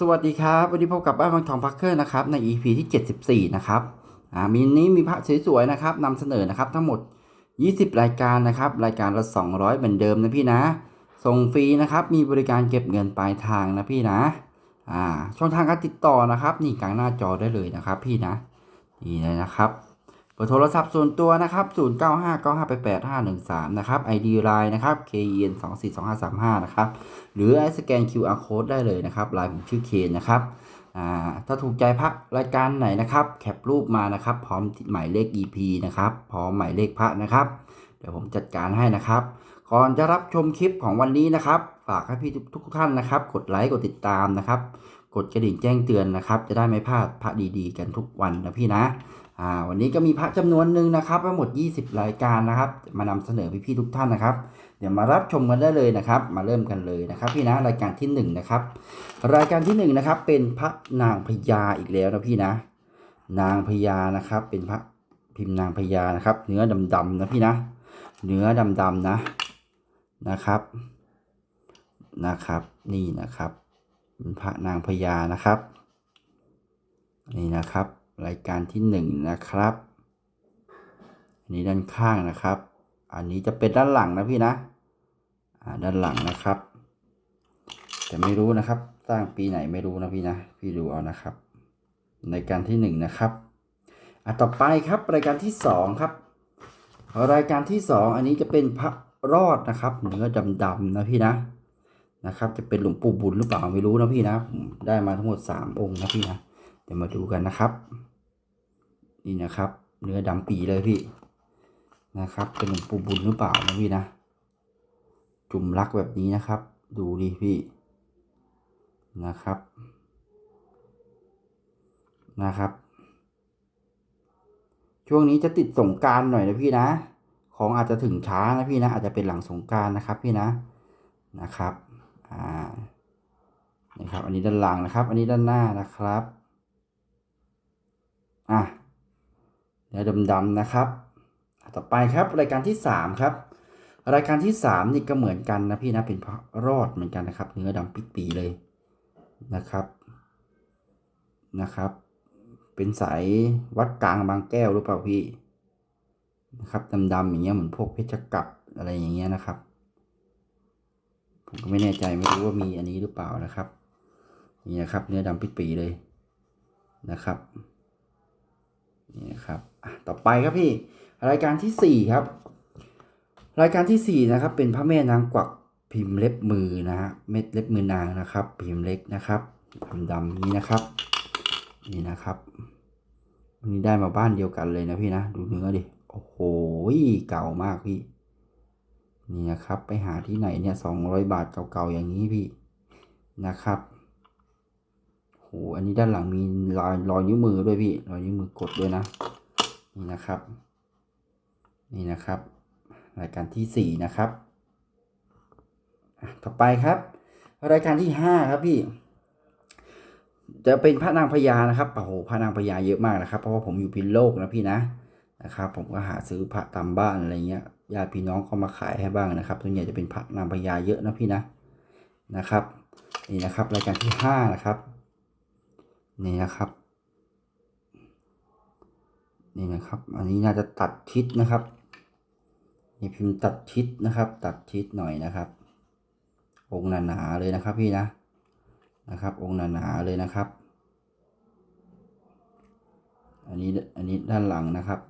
สวัสดีครับ วันนี้พบกับบ้านบางทองพักเคอร์นะครับใน EP ที่ 74 นะครับอ่ามีนี้มีพระสวยๆนะครับนำเสนอนะครับทั้งหมด 20 รายการนะครับ รายการละ 200 เหมือนเดิมนะพี่นะ ส่งฟรีนะครับ มีบริการเก็บเงินปลายทางนะพี่นะอ่าช่องทางการติดต่อนะครับ นี่กลางหน้าจอได้เลยนะครับ พี่นะนี่เลยนะครับ บอร์โทรศัพท์ส่วนตัวนะครับ 0959588513 นะครับ ID Line นะครับ KEN 242535 นะครับ หรือไอสแกน QR code ได้เลยนะครับไลน์ผมชื่อเคนนะครับอ่าถ้าถูกใจพระรายการไหนนะครับ แคปรูปมานะครับ พร้อมหมายเลข EP นะครับ พร้อมหมายเลขพระนะครับ เดี๋ยวผมจัดการให้นะครับ ก่อนจะรับชมคลิปของวันนี้นะครับ ฝากให้พี่ทุกทุกท่านนะครับ กดไลค์ กดติดตามนะครับ กดกระดิ่งแจ้งเตือนนะครับ จะได้ไม่พลาดพระดีๆ กันทุกวันนะพี่นะ อ่าวันนี้ก็มีพระจำนวนหนึ่งนะครับทั้งหมด 20 รายการนะครับ มานำเสนอพี่ๆทุกท่านนะครับ เดี๋ยวมารับชมกันได้เลยนะครับ มาเริ่มกันเลยนะครับ พี่นะรายการที่1นงนะครับรายการที่1นงนะครับเป็นพระนางพญาอีกแล้วนะพี่นะ นางพญานะครับ เป็นพระพิมพ์นางพญานะครับ เนื้อดำๆนะพี่นะ เนื้อดำๆนะนะครับนะครับ นี่นะครับเป็นพระนางพญานะครับ นี่นะครับ รายการที่หนึ่งนะครับ อันนี้ด้านข้างนะครับ อันนี้จะเป็นด้านหลังนะพี่นะอ่าด้านหลังนะครับ แต่ไม่รู้นะครับ สร้างปีไหนไม่รู้นะพี่นะ พี่ดูเอานะครับรายการที่หนึ่งนะครับอะต่อไปครับรายการที่สองครับ รายการที่สองอันนี้จะเป็นพระรอดนะครับเนื้อดำๆนะพี่นะนะครับ จะเป็นหลวงปู่บุญหรือเปล่าไม่รู้นะพี่นะได้มาทั้งหมดสามองค์นะพี่นะเดี๋ยวมาดูกันนะครับ นี่นะครับ เนื้อดำปีเลยพี่นะครับ เป็นหลวงปู่บุญหรือเปล่านะพี่นะ จุ่มรักแบบนี้นะครับ ดูดิพี่นะครับนะครับ ช่วงนี้จะติดสงการหน่อยนะพี่นะ ของอาจจะถึงช้านะพี่นะ อาจจะเป็นหลังสงการนะครับพี่นะนะครับอ่านี่ครับ อันนี้ด้านหลังนะครับ อันนี้ด้านหน้านะครับอะ เนื้อดำๆนะครับ ต่อไปครับรายการที่สามครับ รายการที่สามนี่ก็เหมือนกันนะพี่นะเป็นพระรอดเหมือนกันนะครับ เนื้อดำปิดปีเลยนะครับนะครับ เป็นสายวัดกลางบางแก้วหรือเปล่าพี่นะครับดำๆอย่างเงี้ยเหมือนพวกเพชรกัปอะไรอย่างเงี้ยนะครับ ผมก็ไม่แน่ใจไม่รู้ว่ามีอันนี้หรือเปล่านะครับนี่นะครับ เนื้อดำปิดปีเลยนะครับนี่นะครับ ต่อไปครับพี่ รายการที่สี่ครับ รายการที่สี่นะครับ เป็นพระแม่นางกวักพิมพ์เล็บมือนะฮะเม็ดเล็บมือนางนะครับ พิมพ์เล็กนะครับดำนี้นะครับ นี่นะครับวันนี้ได้มาบ้านเดียวกันเลยนะพี่นะ ดูเนื้อดิโอ้โหเก่ามากพี่นี่นะครับไปหาที่ไหนเนี่ยสองร้อยบาทเก่าๆอย่างนี้พี่นะครับโหอันนี้ด้านหลังมีรอยรอยนิ้วมือด้วยพี่รอยนิ้วมือกดด้วยนะ นี่นะครับ นี่นะครับ รายการที่สี่นะครับ ต่อไปครับ รายการที่ห้าครับพี่จะเป็นพระนางพญานะครับโอ้โหพระนางพญาเยอะมากนะครับ เพราะว่าผมอยู่พิษณุโลกนะพี่นะนะครับ ผมก็หาซื้อพระตามบ้านอะไรเงี้ยญาติพี่น้องเขามาขายให้บ้างนะครับส่วนใหญ่จะเป็นพระนางพญาเยอะนะพี่นะนะครับ นี่นะครับรายการที่ห้านะครับ นี่นะครับ นี่นะครับ อันนี้น่าจะตัดชิดนะครับนี่พิมพ์ตัดชิดนะครับ ตัดชิดหน่อยนะครับ องค์หนาๆเลยนะครับพี่นะนะครับ องค์หนาๆเลยนะครับ อันนี้อันนี้ด้านหลังนะครับ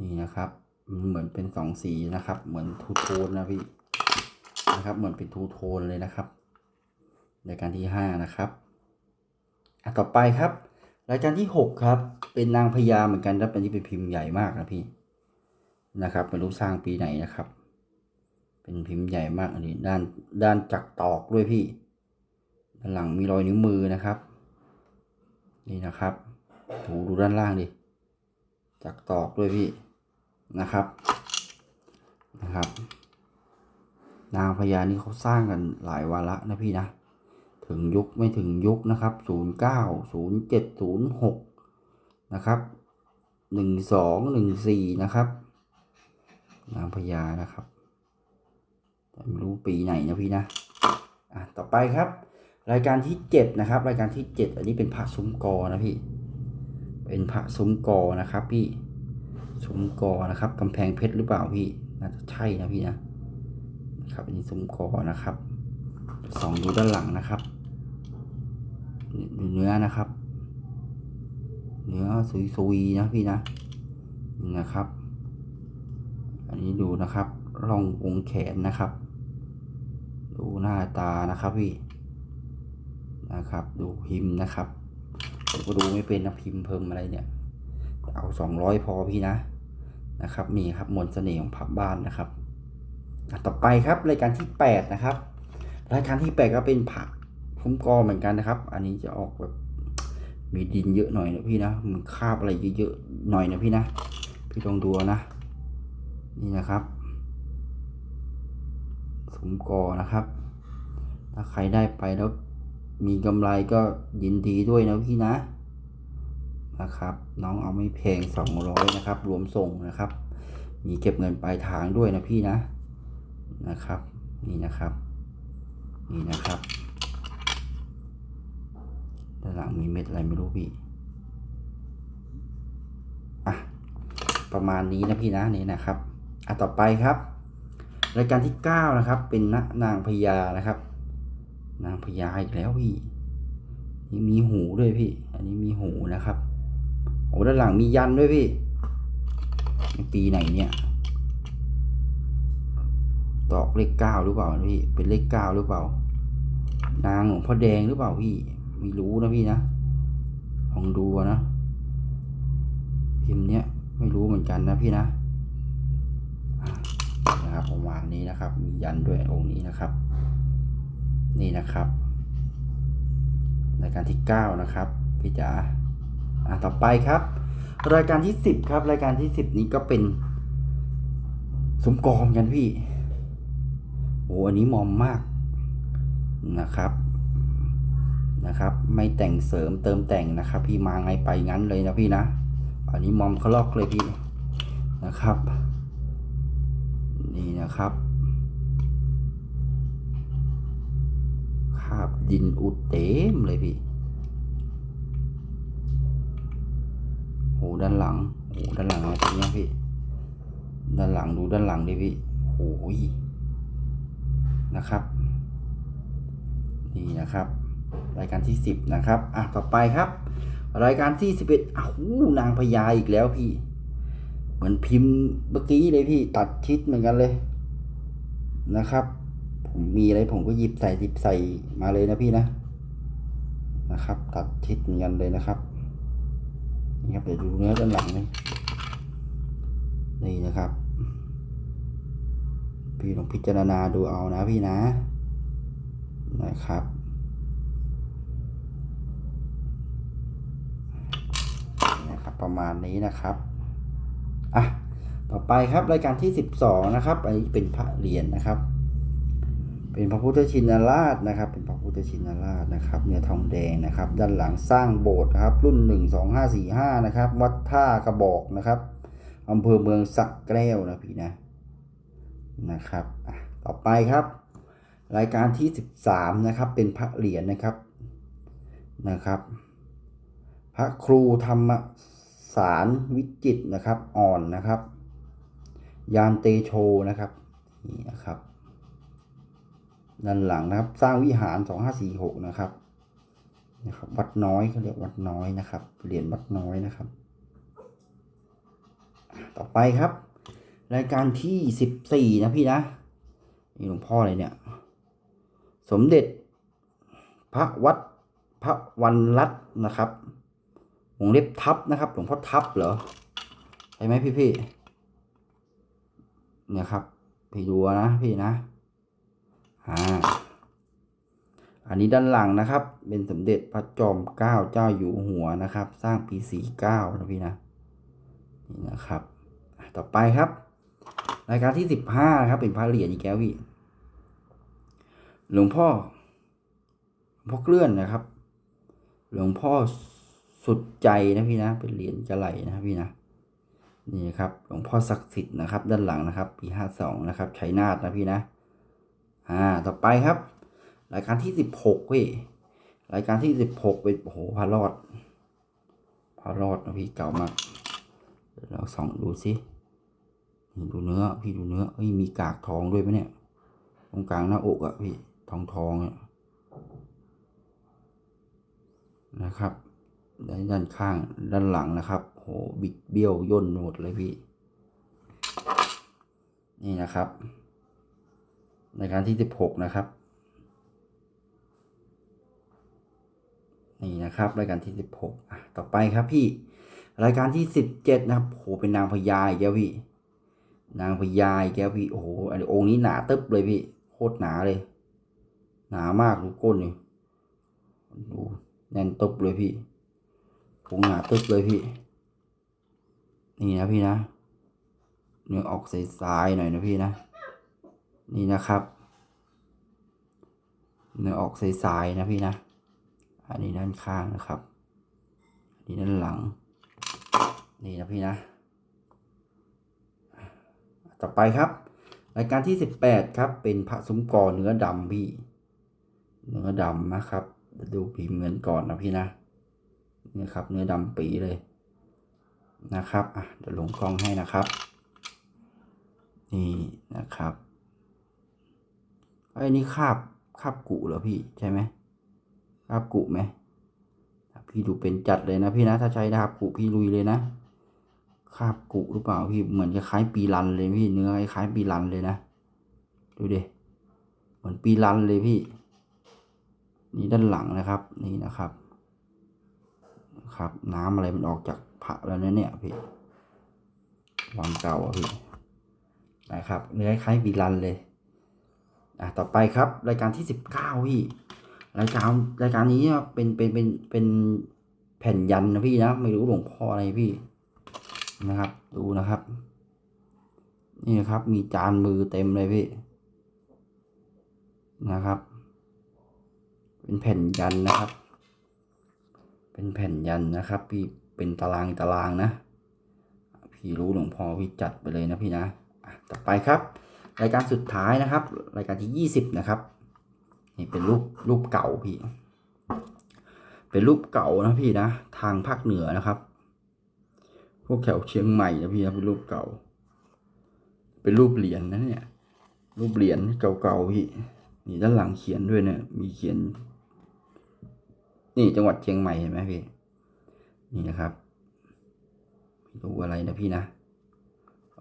นี่นะครับมันเหมือนเป็นสองสีนะครับ เหมือนทูโทนนะพี่นะครับ เหมือนเป็นทูโทนเลยนะครับรายการที่ห้านะครับ ต่อไปครับ รายการที่หกครับ เป็นนางพญาเหมือนกันครับอันนี้เป็นพิมพ์ใหญ่มากนะพี่นะครับไม่รู้สร้างปีไหนนะครับ เป็นพิมพ์ใหญ่มากอันนี้ด้านด้านจักรตอกด้วยพี่ด้านหลังมีรอยนิ้วมือนะครับ นี่นะครับถูดูด้านล่างดิจักรตอกด้วยพี่นะครับนะครับ นางพญานี่เขาสร้างกันหลายวาระนะพี่นะ ถึงยุคไม่ถึงยุคนะครับศูนย์เก้าศูนย์เจ็ดศูนย์หกนะครับหนึ่งสองหนึ่งสี่นะครับ นางพญานะครับไม่รู้ปีไหนนะพี่นะ อะ ต่อไปครับ รายการที่เจ็ดนะครับ รายการที่เจ็ดอันนี้เป็นพระซุ้มกอนะพี่ เป็นพระซุ้มกอนะครับ พี่ซุ้มกอนะครับกำแพงเพชรหรือเปล่าพี่ น่าจะใช่นะพี่นะนะครับอันนี้ซุ้มกอนะครับสองดูด้านหลังนะครับ เนื้อนะครับ เนื้อซุยๆนะพี่นะนะครับ อันนี้ดูนะครับร่องวงแขนนะครับ ดูหน้าตานะครับพี่นะครับ ดูพิมพ์นะครับผมก็ดูไม่เป็นนะพิมพ์เพิ่มอะไรเนี่ยเอาสองร้อยพอพี่นะนะครับนี่ครับมนต์เสน่ห์ของผับบ้านนะครับต่อไปครับรายการที่แปดนะครับ รายการที่แปดก็เป็นผัก คุ้มกอเหมือนกันนะครับ อันนี้จะออกแบบมีดินเยอะหน่อยนะพี่นะมันคาบอะไรเยอะๆหน่อยนะพี่นะ พี่ลองดูนะ นี่นะครับสมกอนะครับ ถ้าใครได้ไปแล้วมีกำไรก็ยินดีด้วยนะพี่นะนะครับ น้องเอาไม่แพงสองร้อยนะครับ รวมส่งนะครับ มีเก็บเงินปลายทางด้วยนะพี่นะนะครับ นี่นะครับ นี่นะครับ ด้านหลังมีเม็ดอะไรไม่รู้พี่ อะ ประมาณนี้นะพี่นะนี่นะครับ อะต่อไปครับ รายการที่เก้านะครับ เป็นนนางพญานะครับ นางพญาอีกแล้วพี่ นี่มีหูด้วยพี่ อันนี้มีหูนะครับ โอ้ด้านหลังมียันด้วยพี่ ปีไหนเนี่ยตอกเลขเก้าหรือเปล่าพี่ เป็นเลขเก้าหรือเปล่า นางหลวงพ่อแดงหรือเปล่าพี่ ไม่รู้นะพี่นะลองดูนะ พิมพ์เนี้ยไม่รู้เหมือนกันนะพี่นะนะครับประมาณนี้นะครับ มียันด้วยองค์นี้นะครับ นี่นะครับรายการที่เก้านะครับพี่จ๋าอะต่อไปครับ รายการที่สิบครับ รายการที่สิบนี้ก็เป็นสมกอมกันพี่โอ้อันนี้มอมมากนะครับ นะครับ ไม่แต่งเสริมเติมแต่งนะครับ พี่มาไงไปงั้นเลยนะพี่นะอันนี้มอมเขาลอกเลยพี่นะครับ นี่นะครับคาบดินอุดเต็มเลยพี่โหด้านหลังโหด้านหลังอะไรตรงนี้พี่ ด้านหลังดูด้านหลังดิพี่โอ้ยนะครับ นี่นะครับ รายการที่สิบนะครับ อะ ต่อไปครับ รายการที่สิบเอ็ดอ้าวนางพญาอีกแล้วพี่ เหมือนพิมพ์เมื่อกี้เลยพี่ตัดชิดเหมือนกันเลยนะครับ ผมมีอะไรผมก็หยิบใส่หยิบใส่มาเลยนะพี่นะนะครับ ตัดชิดเหมือนกันเลยนะครับนี่ครับเดี๋ยวดูเนื้อด้านหลังนี่นี่นะครับ พี่ลองพิจารณาดูเอานะพี่นะนะครับ นะครับ ประมาณนี้นะครับอะต่อไปครับรายการที่ 12 นะครับอันนี้เป็นพระเหรียญนะครับ เป็นพระพุทธชินราชนะครับ เป็นพระพุทธชินราชนะครับ เนื้อทองแดงนะครับ ด้านหลังสร้างโบสถ์นะครับ รุ่น 12545 นะครับ วัดท่ากระบอกนะครับอำเภอเมืองสักแก้วนะพี่นะนะครับอะต่อไปครับ รายการที่ 13 นะครับ เป็นพระเหรียญนะครับนะครับ พระครูธรรม สารวิจิตนะครับ อ่อนนะครับ ยานเตโชนะครับนี่นะครับด้านหลังนะครับ สร้างวิหาร2546นะครับนะครับ วัดน้อยเขาเรียกวัดน้อยนะครับเหรียญวัดน้อยนะครับ ต่อไปครับ รายการที่14นะพี่นะนี่หลวงพ่ออะไรเนี่ย สมเด็จ พระวัดพระวันรัตน์นะครับ วงเล็บทับนะครับหลวงพ่อทับเหรอใช่ไหมพี่พี่เนี่ยครับ พี่ดูนะพี่นะอ่าอันนี้ด้านหลังนะครับ เป็นสมเด็จพระจอมเกล้าเจ้าอยู่หัวนะครับ สร้างปีสี่เก้านะพี่นะนี่นะครับ ต่อไปครับ รายการที่สิบห้าครับ เป็นพระเหรียญอีกแล้วพี่หลวงพ่อหลวงพ่อเกลื่อนนะครับ หลวงพ่อ สุดใจนะพี่นะ เป็นเหรียญจะไหลนะพี่นะนี่ครับหลวงพ่อศักดิ์สิทธิ์นะครับ ด้านหลังนะครับ ปีห้าสองนะครับชัยนาทนะพี่นะอ่าต่อไปครับ รายการที่สิบหกพี่รายการที่สิบหกเป็นโอ้โหพารอดพารอดนะพี่เก่ามากเราส่องดูสินี่ดูเนื้อพี่ดูเนื้อเฮ้ยมีกากทองด้วยไหมเนี่ย ตรงกลางหน้าอกอะพี่ทองทองนะครับ ด้านด้านข้างด้านหลังนะครับโหบิดเบี้ยวย่นหมดเลยพี่ นี่นะครับ ในการที่สิบหกนะครับนี่นะครับ รายการที่สิบหกอะต่อไปครับพี่ รายการที่สิบเจ็ดนะครับโหเป็นนางพญาอีกแล้วพี่ นางพญาอีกแล้วพี่โอ้โหอันนี้องค์นี้หนาตึ๊บเลยพี่โคตรหนาเลย หนามากดูก้นนี่ดูแน่นตึ๊บเลยพี่ ผงหนาตึ๊บเลยพี่ นี่นะพี่นะเนื้อออกใสๆหน่อยนะพี่นะ นี่นะครับ เนื้อออกใสๆนะพี่นะ อันนี้ด้านข้างนะครับ อันนี้ด้านหลัง นี่นะพี่นะ ต่อไปครับ รายการที่สิบแปดครับ เป็นพระสมกรเนื้อดำพี่ เนื้อดำนะครับดี๋ยวดูพิมพ์เงินก่อนนะพี่นะ นี่ครับ เนื้อดำปีเลยนะครับอะเดี๋ยวลงกล้องให้นะครับ นี่นะครับไอ้นี่คาบคาบกุเหรอพี่ใช่ไหมคาบกุไหมพี่ดูเป็นจัดเลยนะพี่นะถ้าใช้ดาบกุพี่ลุยเลยนะคาบกุหรือเปล่าพี่เหมือนจะคล้ายปีรันเลยพี่เนื้อคล้ายปีรันเลยนะดูดิเหมือนปีรันเลยพี่ นี่ด้านหลังนะครับ นี่นะครับ ครับ น้ำอะไรมันออกจากพระแล้วเนี่ยพี่วามเก่าอะพี่นะครับเนื้อคล้ายบีรันเลยอะต่อไปครับ รายการที่สิบเก้าพี่รายการรายการนี้เป็นเป็นเป็นเป็นแผ่นยันนะพี่นะไม่รู้หลวงพ่ออะไรพี่นะครับ ดูนะครับ นี่นะครับ มีจานมือเต็มเลยพี่นะครับ เป็นแผ่นยันนะครับ เป็นแผ่นยันนะครับ พี่เป็นตารางตารางนะ พี่รู้หลวงพ่อพี่จัดไปเลยนะพี่นะต่อไปครับ รายการสุดท้ายนะครับ รายการที่ยี่สิบนะครับ นี่เป็นรูปรูปเก่าพี่ เป็นรูปเก่านะพี่นะ ทางภาคเหนือนะครับ พวกแถวเชียงใหม่นะพี่นะเป็นรูปเก่า เป็นรูปเหรียญนะเนี่ยรูปเหรียญเก่าๆพี่นี่ด้านหลังเขียนด้วยเนี่ยมีเขียน นี่จังหวัดเชียงใหม่เห็นไหมพี่ นี่นะครับไม่รู้อะไรนะพี่นะ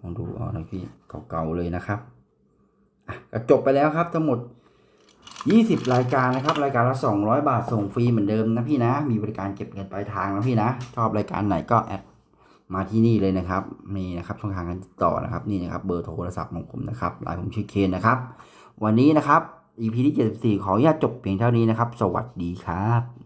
ลองดูเอนะพี่เก่าๆเลยนะครับอะก็จบไปแล้วครับทั้งหมด 20 รายการนะครับ รายการละ 200 บาทส่งฟรีเหมือนเดิมนะพี่นะ มีบริการเก็บเงินปลายทางนะพี่นะ ชอบรายการไหนก็แอดมาที่นี่เลยนะครับนี่นะครับช่องทางการติดต่อนะครับนี่นะครับเบอร์โทรศัพท์ของผมนะครับไลน์ผมชื่อเคนนะครับ วันนี้นะครับ EP ที่ 74 ขออนุญาตจบเพียงเท่านี้นะครับ สวัสดีครับ